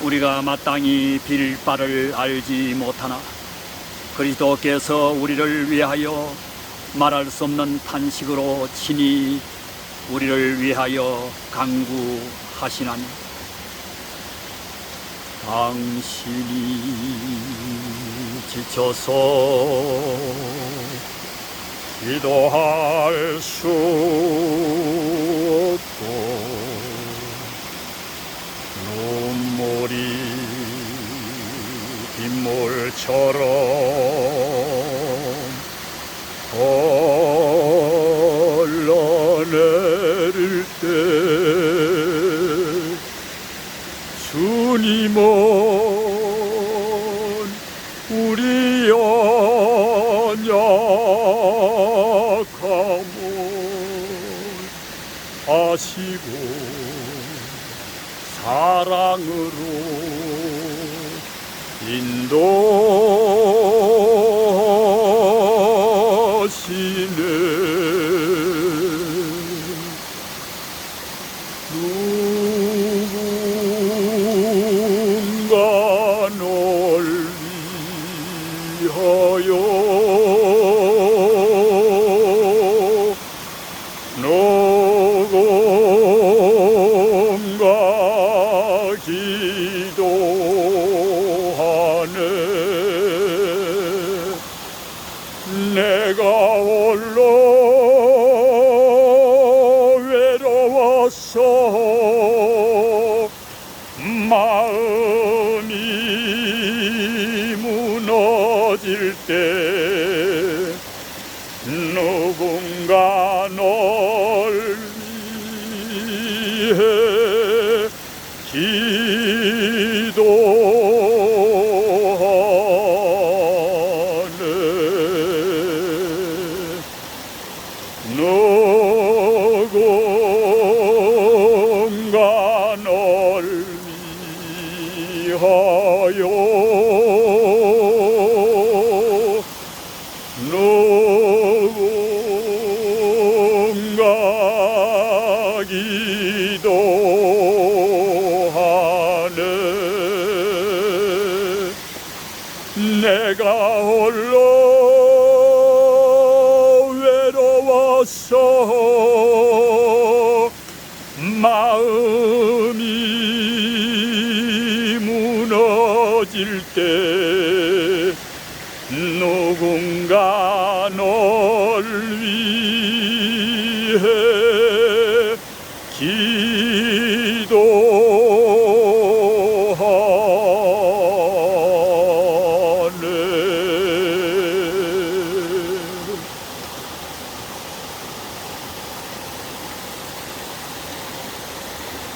우리가 마땅히 빌 바를 알지 못하나 그리스도께서 우리를 위하여 말할 수 없는 탄식으로 친히 우리를 위하여 강구하시나니 당신이 지쳐서 기도할 수 없고 눈물이 빗물처럼 흘러내릴 때 주님은 우리 연약함을 아시고 사랑으로 인도시네 누군가 널 위하여 기도하네. 내가 홀로 외로워서 마음이 무너질 때 누군가 널 위해 기도하네 누군가 내가 홀로 외로워서 마음이 무너질 때 누군가 널 위해 기